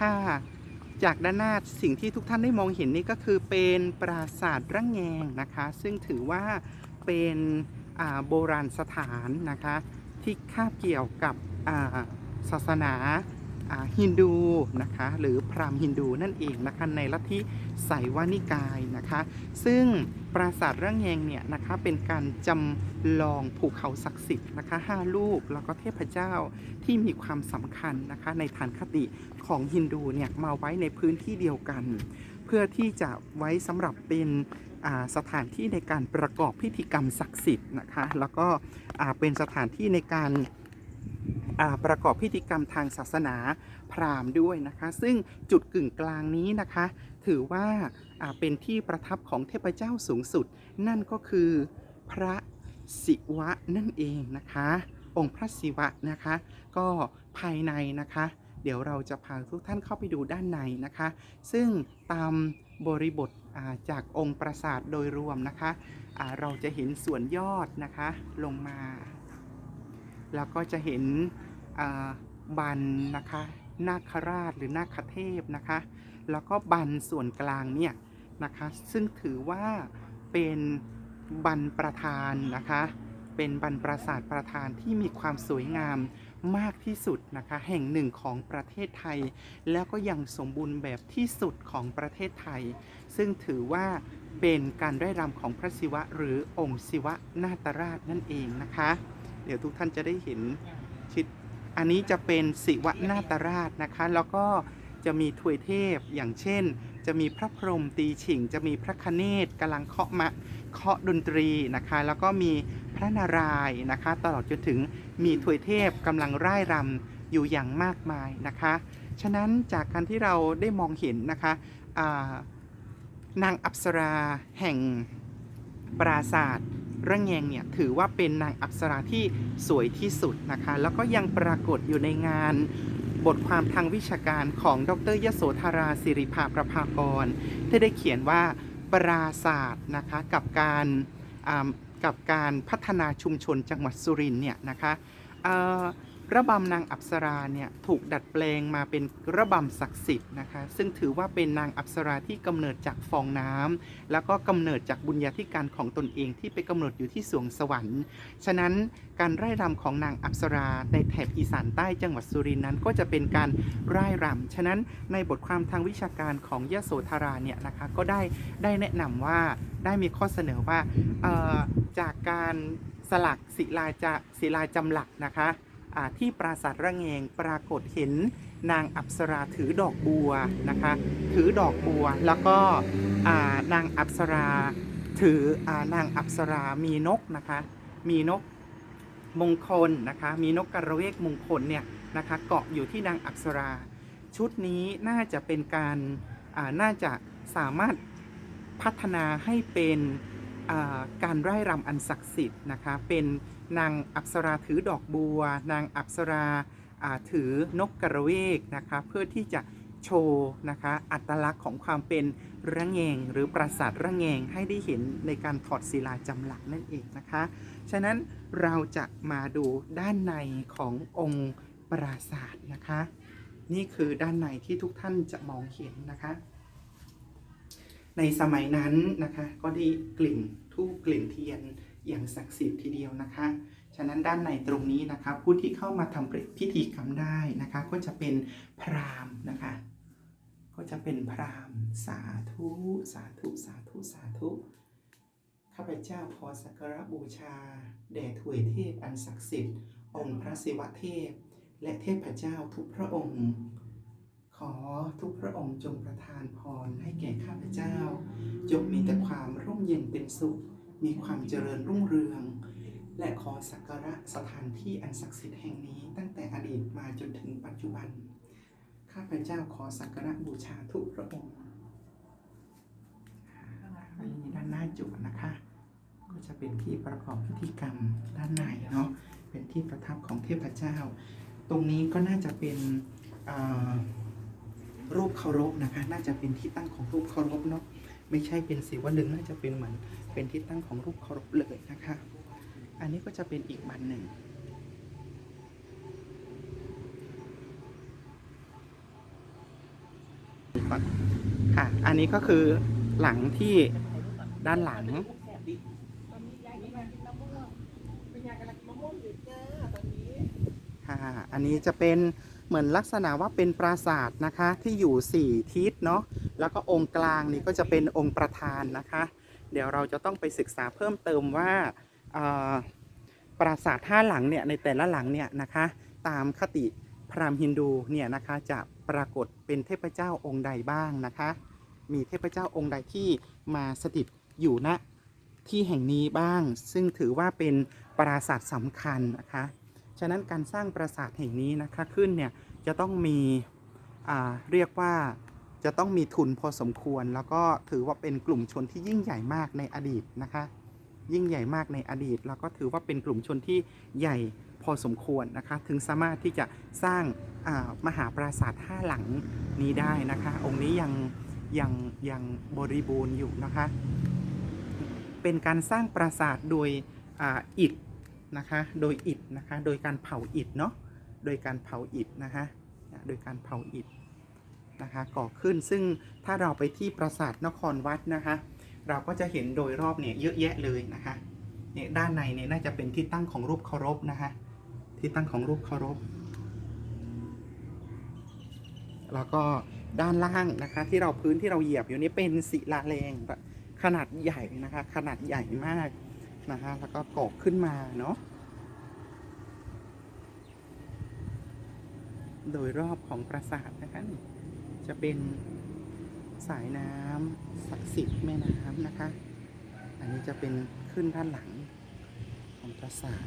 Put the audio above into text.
ค่ะ จากด้านหน้าสิ่งที่ทุกท่านได้มองเห็นนี่ก็คือเป็นปราสาทระแงงนะคะ ซึ่งถือว่าเป็นโบราณสถานนะคะ ที่คาบเกี่ยวกับศาสนา ฮินดูนะคะหรือพราหมณ์ฮินดูนั่นเองนะคะในลัทธิไสยวานิกายนะคะ ซึ่งปราสาทระแงงเนี่ยนะคะเป็นการจำลองภูเขาศักดิ์สิทธิ์นะคะห้าลูกแล้วก็เทพเจ้าที่มีความสำคัญนะคะในฐานคติของฮินดูเนี่ยมาไว้ในพื้นที่เดียวกัน เพื่อที่จะไว้สำหรับเป็นสถานที่ในการประกอบพิธีกรรมศักดิ์สิทธิ์นะคะแล้วก็เป็นสถานที่ในการ ประกอบพิธีกรรมทางศาสนาพราหมณ์ด้วยนะคะ ซึ่งจุดกึ่งกลางนี้นะคะ ถือว่าเป็นที่ประทับของเทพเจ้าสูงสุด นั่นก็คือพระศิวะนั่นเองนะคะ องค์พระศิวะนะคะ ก็ภายในนะคะ เดี๋ยวเราจะพาทุกท่านเข้าไปดูด้านในนะคะ ซึ่งตามบริบทาจากองค์ปราสาทโดยรวมนะคะเราจะเห็นส่วนยอดนะคะลงมา แล้วก็จะเห็น บันนะคะนาคราชหรือนาคเทพนะคะ แล้วก็บันส่วนกลางเนี่ยนะคะซึ่งถือว่าเป็นบันประธานนะคะ เป็นบันปราสาทประธานที่มีความสวยงามมากที่สุดนะคะ แห่งหนึ่งของประเทศไทย แล้วก็ยังสมบูรณ์แบบที่สุดของประเทศไทย ซึ่งถือว่าเป็นการไร้รำของพระศิวะหรือองค์ศิวะนาตราชนั่นเองนะคะ เดี๋ยวทุกท่านจะได้เห็นชิด อันนี้จะเป็นศิวะนาตราชนะคะ แล้วก็จะมีถวยเทพอย่างเช่น จะมีพระพรหมตีฉิง จะมีพระคเนศกำลังเคาะมะเคาะดนตรีนะคะ แล้วก็มีพระนารายณ์นะคะ ตลอดจนถึงมีถวยเทพกำลังร่ายรำอยู่อย่างมากมายนะคะ ฉะนั้นจากการที่เราได้มองเห็นนะคะานางอัปสราแห่งปราศาสตร์ ระแงงเนี่ยถือว่าเป็นนางอัปสราที่สวยที่สุดนะคะ แล้วก็ยังปรากฏอยู่ในงานบทความทางวิชาการของดรยโสธราสิริภาประภากร ที่ได้เขียนว่าปราศาสตร์นะคะกับการอ่ากับการพัฒนาชุมชนจังหวัดสุรินเนี่ยนะคะเอ่อ ระบำนางอัปสราเนี่ยถูกดัดแปลงมาเป็นระบำศักดิ์สิทธิ์นะคะ ซึ่งถือว่าเป็นนางอัปสราที่กำเนิดจากฟองน้ำแล้วก็กำเนิดจากบุญญาธิการของตนเองที่ไปกำเนิดอยู่ที่สวงสวรรค์ ฉะนั้นการไร่รำของนางอัปสราในแถบอีสานใต้จังหวัดสุรินทร์นั้น ก็จะเป็นการไร่รำฉะนั้นในบทความทางวิชาการของยโสธราเนี่ยนะคะก็ได้ได้แนะนำว่าได้มีข้อเสนอว่าจากการสลักศิลาจะศิลาจำหลักนะคะ ที่ปราสาทระแงงปรากฏเห็นนางอัปสราถือดอกบัวนะคะ ถือดอกบัวแล้วก็นางอัปสราถือนางอัปสรามีนกนะคะ มีนกมงคลนะคะ มีนกกระเวกมงคลเนี่ยนะคะเกาะอยู่ที่นางอัปสรา ชุดนี้น่าจะเป็นการน่าจะสามารถพัฒนาให้เป็นการไร่รำอันศักดิ์สิทธิ์นะคะเป็น นางอัปสราถือดอกบัว นางอัปสราถือนกกระเวกนะคะเพื่อที่จะโชว์นะคะอัตลักษณ์ของความเป็นระแงง หรือปราสาทระแงงให้ได้เห็นในการถอดศิลาจำหลักนั่นเองนะคะ ฉะนั้นเราจะมาดูด้านในขององค์ปราสาทนะคะ นี่คือด้านในที่ทุกท่านจะมองเห็นนะคะ ในสมัยนั้นนะคะก็ได้กลิ่นทูบกลิ่นเทียน อย่างศักดิ์สิทธิ์ทีเดียวนะคะ ฉะนั้นด้านในตรงนี้นะคะผู้ที่เข้ามาทำพิธีกรรมได้นะคะ ก็จะเป็นพราหมณ์นะคะ ก็จะเป็นพราหมณ์สาธุสาธุสาธุสาธุข้าพเจ้าขอสักการะบูชาแด่ถวยเทพอันศักดิ์สิทธิ์องค์พระศิวะเทพ และเทพเจ้าทุกพระองค์ ขอทุกพระองค์จงประทานพรให้แก่ข้าพเจ้า จงมีแต่ความร่มเย็นเป็นสุข มีความเจริญรุ่งเรือง และขอสักการะสถานที่อันศักดิ์สิทธิ์แห่งนี้ตั้งแต่อดีตมาจนถึงปัจจุบัน ข้าพเจ้าขอสักการะบูชาทุกพระองค์นี่ด้านหน้าจุนะคะ ก็จะเป็นที่ประกอบพิธีกรรมด้านในเนาะ เป็นที่ประทับของเทพเจ้า ตรงนี้ก็น่าจะเป็นรูปเคารพนะคะ น่าจะเป็นที่ตั้งของรูปเคารพเนาะ ไม่ใช่เป็นศิวลึงน่าจะเป็นเหมือนเป็นที่ตั้งของรูปเคารพเลยนะคะ อันนี้ก็จะเป็นอีกบันหนึ่ง ค่ะ อันนี้ก็คือหลังที่ด้านหลังค่ะ อันนี้จะเป็นเหมือนลักษณะว่าเป็นปราสาทนะคะที่อยู่4ทิศเนาะ แล้วก็องค์กลางนี่ก็จะเป็นองค์ประธานนะคะ เดี๋ยวเราจะต้องไปศึกษาเพิ่มเติมว่าปราสาทห้าหลังเนี่ยในแต่ละหลังเนี่ยนะคะตามคติพราหมณ์ฮินดูเนี่ยนะคะจะปรากฏเป็นเทพเจ้าองค์ใดบ้างนะคะ มีเทพเจ้าองค์ใดที่มาสถิตอยู่ณที่แห่งนี้บ้าง ซึ่งถือว่าเป็นปราสาทสำคัญนะคะ ฉะนั้นการสร้างปราสาทแห่งนี้นะคะขึ้นเนี่ยจะต้องมีเรียกว่า จะต้องมีทุนพอสมควร แล้วก็ถือว่าเป็นกลุ่มชนที่ยิ่งใหญ่มากในอดีตนะคะ ยิ่งใหญ่มากในอดีต แล้วก็ถือว่าเป็นกลุ่มชนที่ใหญ่พอสมควรนะคะ ถึงสามารถที่จะสร้างมหาปราสาทห้าหลังนี้ได้นะคะ องค์นี้ยังยังยังบริบูรณ์อยู่นะคะ เป็นการสร้างปราสาทโดยออิฐนะคะ โดยอิฐนะคะ โดยการเผาอิฐเนาะ โดยการเผาอิฐนะคะ โดยการเผาอิฐ นะคะก่อขึ้นซึ่งถ้าเราไปที่ปราสาทนครวัดนะคะ เราก็จะเห็นโดยรอบเนี่ยเยอะแยะเลยนะคะเนี่ยด้านในเนี่ยน่าจะเป็นที่ตั้งของรูปเคารพนะคะที่ตั้งของรูปเคารพ แล้วก็ด้านล่างนะคะที่เราพื้นที่เราเหยียบอยู่นี่เป็นศิลาแรงขนาดใหญ่นะคะขนาดใหญ่มากนะคะแล้วก็ก่อขึ้นมาเนาะโดยรอบของปราสาทนะคะนี่ จะเป็นสายน้ำศักดิ์สิทธิ์แม่น้ำนะคะ อันนี้จะเป็นขึ้นด้านหลังของปราสาท